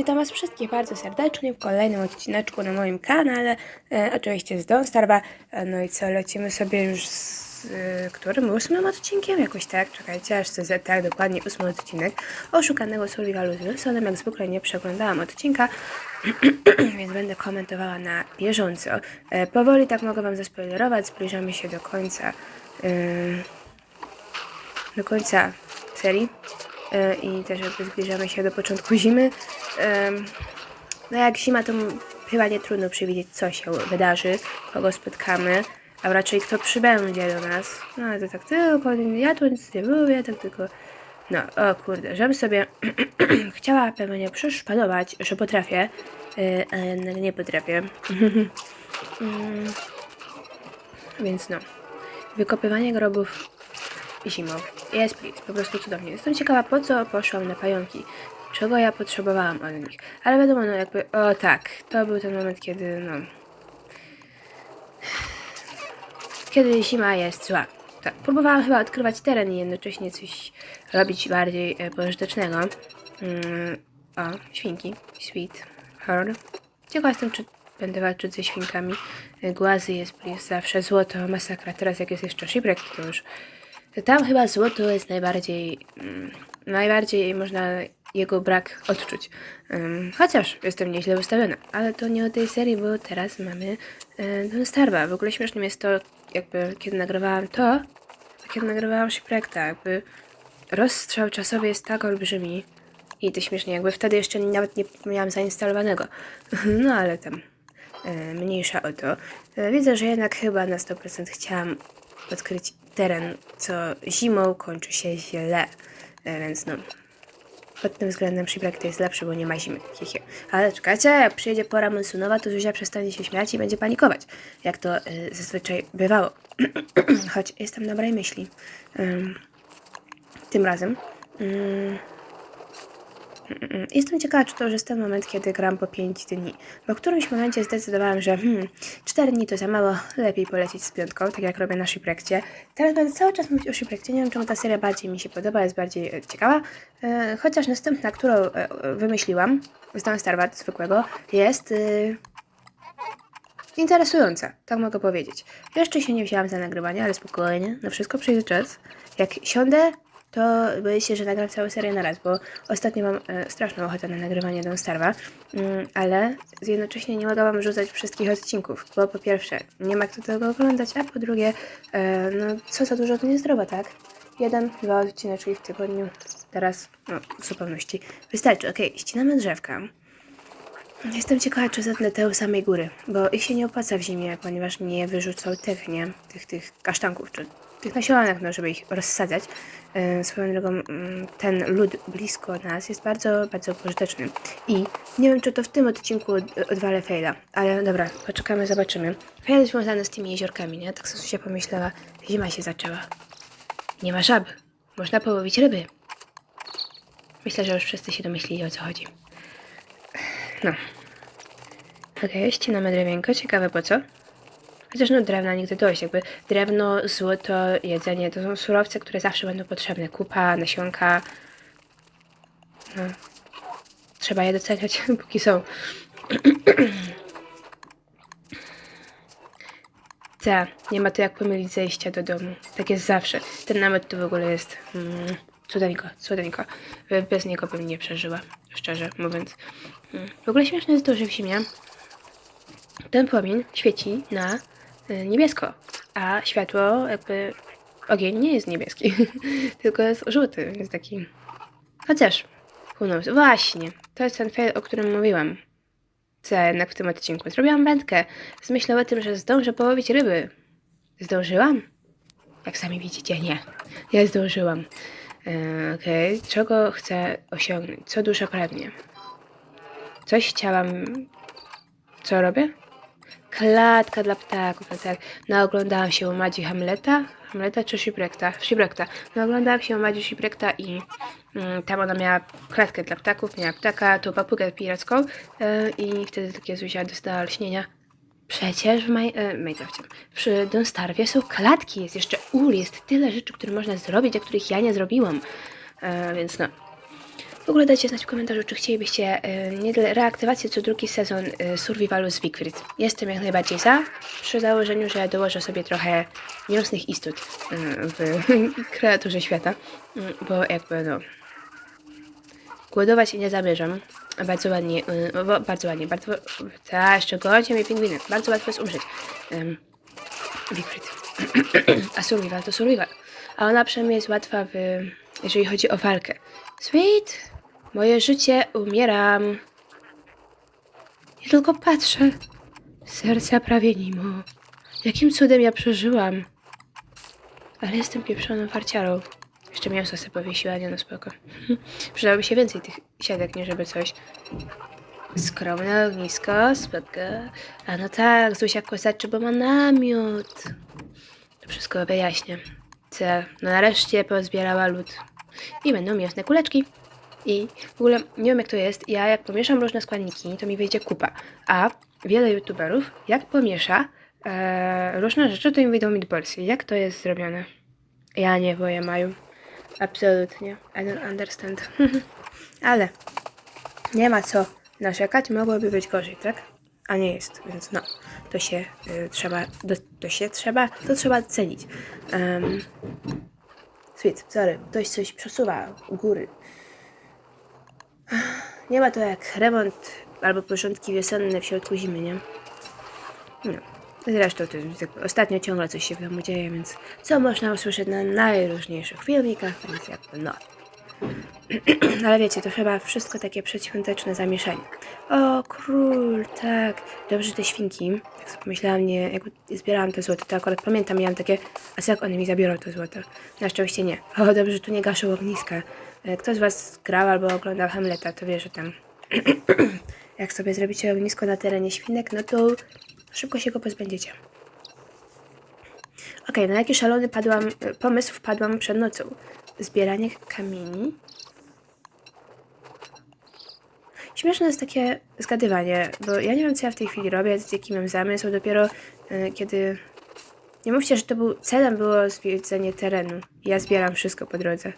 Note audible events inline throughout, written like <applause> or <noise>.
Witam was wszystkich bardzo serdecznie w kolejnym odcineczku na moim kanale, e, oczywiście z Don Starba. E, no i co, lecimy sobie już z e, którym? Ósmym odcinkiem? Jakoś tak, czekajcie, aż to jest tak, dokładnie ósmy odcinek oszukanego survivalu z Wilsonem. Jak zwykle nie przeglądałam odcinka, <clears throat> więc będę komentowała na bieżąco. E, powoli tak mogę wam zaspoilerować, zbliżamy się do końca. E, do końca serii E, i też jakby zbliżamy się do początku zimy. No jak zima, to chyba nie trudno przewidzieć, co się wydarzy, kogo spotkamy, a raczej kto przybędzie do nas. No ale to tak tylko, ja tu nic nie mówię, tak tylko... No, o kurde, żebym sobie <clears throat> chciała pewnie przeszpanować, że potrafię, e, ale nie potrafię. <laughs> Mm. Więc no, wykopywanie grobów zimą. Jest po prostu cudownie. Jestem ciekawa, po co poszłam na pająki. Czego ja potrzebowałam od nich. Ale wiadomo, no jakby, o tak, to był ten moment, kiedy, no... Kiedy zima jest zła. Tak, próbowałam chyba odkrywać teren i jednocześnie coś robić bardziej e, pożytecznego. Mm, o, świnki. Sweet Horn. Ciekawa jestem, czy będę walczyć ze świnkami. E, Głazy jest please, zawsze złoto, masakra. Teraz jak jest jeszcze shipwreck, to już... Tam chyba złoto jest najbardziej... Mm, najbardziej można jego brak odczuć. Ym, chociaż jestem nieźle ustawiona, ale to nie o tej serii, bo teraz mamy e, Don Starba. W ogóle śmiesznym jest to, jakby kiedy nagrywałam to, a kiedy nagrywałam Shipwreckta, jakby rozstrzał czasowy jest tak olbrzymi i to śmiesznie, jakby wtedy jeszcze nawet nie miałam zainstalowanego. <laughs> No ale tam e, mniejsza o to. E, widzę, że jednak chyba na 100% chciałam odkryć teren, co zimą kończy się źle. E, więc no, pod tym względem Shipwreck to jest lepszy, bo nie ma zimy. Hihi. Ale czekajcie, jak przyjedzie pora monsunowa, to Zuzia przestanie się śmiać i będzie panikować. Jak to y, zazwyczaj bywało. <clears throat> Choć jestem dobrej myśli. Ym, tym razem. Ym, Mm, Jestem ciekawa, czy to już jest ten moment, kiedy gram po 5 dni. Bo w którymś momencie zdecydowałam, że hmm, 4 dni to za mało, lepiej polecieć z piątką, tak jak robię na Shipwreckcie. Teraz będę cały czas mówić o Shipwreckcie, nie wiem czemu ta seria bardziej mi się podoba, jest bardziej e, ciekawa. E, chociaż następna, którą e, e, wymyśliłam, z Starbat zwykłego, jest... E, interesująca, tak mogę powiedzieć. Jeszcze się nie wzięłam za nagrywanie, ale spokojnie, na wszystko przyjdzie czas. Jak siądę, to boję się, że nagram całą serię na raz, bo ostatnio mam e, straszną ochotę na nagrywanie Don Starwa, mm, ale jednocześnie nie mogę wam rzucać wszystkich odcinków, bo po pierwsze, nie ma kto tego oglądać, a po drugie, e, no co za dużo to nie zdrowo, tak? Jeden, dwa odcineczki w tygodniu, teraz, no w zupełności wystarczy. Okej, ścinamy drzewka. Jestem ciekawa, czy zetnę te u samej góry, bo ich się nie opłaca w zimie, ponieważ nie wyrzucą tych, nie? Tych, tych kasztanków, czy tych nasionek, no, żeby ich rozsadzać. Yy, swoją drogą, mm, ten lód blisko nas jest bardzo, bardzo pożyteczny. I nie wiem, czy to w tym odcinku od- odwalę faila, ale dobra, poczekamy, zobaczymy. Jest związany z tymi jeziorkami, nie? Tak sobie się pomyślała, zima się zaczęła. Nie ma żab. Można połowić ryby. Myślę, że już wszyscy się domyślili, o co chodzi. No. Okej, ścinamy drewienko. Ciekawe po co? Chociaż no drewna nigdy dojść. Jakby drewno, złoto, jedzenie to są surowce, które zawsze będą potrzebne. Kupa, nasionka. No. Trzeba je doceniać, <laughs> póki są. <clears throat> Ta, nie ma to jak pomylić zejścia do domu. Tak jest zawsze. Ten namiot tu w ogóle jest mm, cudeńko, cudeńko. Be- Bez niego bym nie przeżyła, szczerze mówiąc. Mm. W ogóle śmieszne jest to, że w zimie ten płomień świeci na niebiesko, a światło jakby ogień nie jest niebieski, <laughs> tylko jest żółty, jest taki... Chociaż, who knows. Właśnie, to jest ten fail, o którym mówiłam. Co jednak w tym odcinku? Zrobiłam wędkę z myślą o tym, że zdążę połowić ryby. Zdążyłam? Jak sami widzicie, nie. Ja zdążyłam. E, Okej, czego chcę osiągnąć? Co dusza pragnie? Coś chciałam... Co robię? Klatka dla ptaków, no tak. Naoglądałam się u Madzi Hamleta. Hamleta czy Shipwreckta? Shipwreckta. Naoglądałam się u Madzi Shipwreckta i mm, tam ona miała klatkę dla ptaków, miała ptaka, tą papugę piracką e, i wtedy takie Zuzia dostała lśnienia. Przecież w Maj- przy Don Starwie są klatki, jest jeszcze ul, jest tyle rzeczy, które można zrobić, a których ja nie zrobiłam. E, więc no. W ogóle dajcie znać w komentarzu, czy chcielibyście y, nie tyle reaktywację, co drugi sezon y, Survivalu z Wigfrid. Jestem jak najbardziej za, przy założeniu, że dołożę sobie trochę mięsnych istot y, w <laughs> kreaturze świata, y, bo jakby no... Głodować nie zamierzam. Bardzo ładnie, y, bo- bardzo ładnie, bardzo... Ta, jeszcze goście mi pingwiny. Bardzo łatwo jest umrzeć. Um, Wigfrid. <clears throat> A survival to survival. A ona przynajmniej jest łatwa, w, jeżeli chodzi o walkę. Sweet, moje życie, umieram. Ja tylko patrzę. Serca prawie nimo. Jakim cudem ja przeżyłam. Ale jestem pieprzoną farciarą. Jeszcze mięso sobie powiesiła, nie no spoko. <laughs> Przydałoby się więcej tych siatek, nie żeby coś. Skromne ognisko, spoko. A no tak, Zuzia kozaczy, bo ma namiot. To wszystko wyjaśnię. Co? No nareszcie pozbierała lód. I będą mięsne kuleczki. I w ogóle nie wiem jak to jest. Ja jak pomieszam różne składniki, to mi wyjdzie kupa. A wiele youtuberów, jak pomiesza e, różne rzeczy, to im wyjdą meatballsy. Jak to jest zrobione? Ja nie boję Maju. Absolutnie. I don't understand. <laughs> Ale nie ma co narzekać, mogłoby być gorzej, tak? A nie jest, więc no, to się y, trzeba, do, to się trzeba, to trzeba cenić. Um, sweet, sorry, ktoś coś przesuwa u góry. Nie ma to jak remont albo porządki wiosenne w środku zimy, nie? No. Zresztą to jakby ostatnio ciągle coś się w domu dzieje, więc co można usłyszeć na najróżniejszych filmikach, więc jakby no. <clears throat> Ale wiecie, to chyba wszystko takie przedświąteczne zamieszanie. O, król, tak. Dobrze te świnki. Tak sobie pomyślałam, nie, jak zbierałam to złoto, to akurat pamiętam, miałam takie, a co jak one mi zabiorą to złoto? Na szczęście nie. O, dobrze, że tu nie gaszą ogniska. E, Kto z was grał albo oglądał Hamleta, to wie, że tam <clears throat> jak sobie zrobicie ognisko na terenie świnek, no to szybko się go pozbędziecie. Okej, na jaki szalony padłam, e, pomysł wpadłam przed nocą. Zbieranie kamieni. Śmieszne jest takie zgadywanie, bo ja nie wiem, co ja w tej chwili robię, jaki mam zamysł, dopiero e, kiedy... Nie mówcie, że to był... Celem było zwiedzenie terenu. Ja zbieram wszystko po drodze.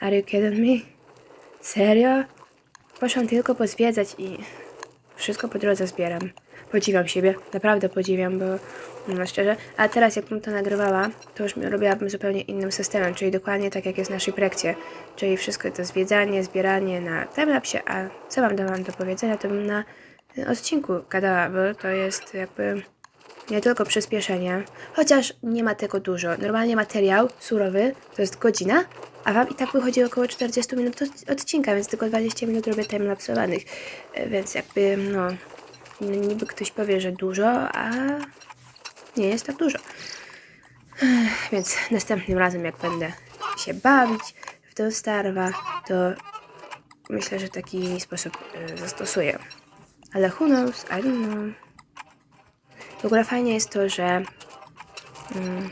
Are you kidding me? Serio? Poszłam tylko pozwiedzać i wszystko po drodze zbieram. Podziwiam siebie, naprawdę podziwiam, bo no szczerze. A teraz jak bym to nagrywała, to już robiłabym zupełnie innym systemem, czyli dokładnie tak jak jest w naszej projekcie. Czyli wszystko to zwiedzanie, zbieranie na timelapsie, a co wam dałam do powiedzenia, to bym na odcinku gadała, bo to jest jakby nie tylko przyspieszenie, chociaż nie ma tego dużo. Normalnie materiał surowy to jest godzina, a wam i tak wychodzi około 40 minut od- odcinka, więc tylko 20 minut robię timelapsowanych. E, Więc jakby, no, n- niby ktoś powie, że dużo, a nie jest tak dużo. Więc następnym razem, jak będę się bawić w tą Starwa, to myślę, że taki sposób e, zastosuję. Ale who knows, I don't know. W ogóle fajnie jest to, że, mm,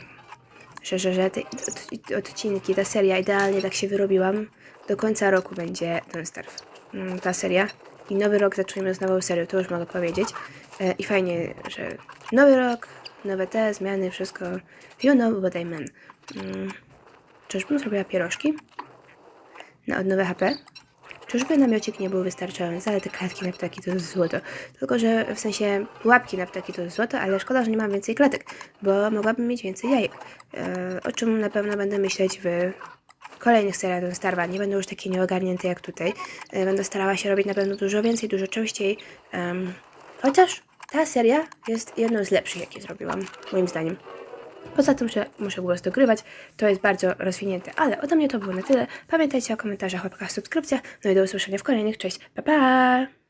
że, że, że te od, odcinki, ta seria idealnie tak się wyrobiłam. Do końca roku będzie ten Starf. Mm, Ta seria. I nowy rok zaczniemy z nową serią, to już mogę powiedzieć. E, I fajnie, że nowy rok, nowe te zmiany, wszystko. You know what I mean. Mm, Czyżbym zrobiła pierożki? Na odnowę HP? Czyżby namiocik nie był wystarczający, ale te klatki na ptaki to jest złoto. Tylko, że w sensie pułapki na ptaki to jest złoto, ale szkoda, że nie mam więcej klatek, bo mogłabym mieć więcej jajek. E, o czym na pewno będę myśleć w kolejnych seriach Don't Starva. Nie będą już takie nieogarnięte jak tutaj. E, będę starała się robić na pewno dużo więcej, dużo częściej. Em, chociaż ta seria jest jedną z lepszych, jakie zrobiłam, moim zdaniem. Poza tym, że muszę głos dogrywać, to jest bardzo rozwinięte. Ale ode mnie to było na tyle. Pamiętajcie o komentarzach, łapkach, subskrypcjach. No i do usłyszenia w kolejnych. Cześć, pa pa!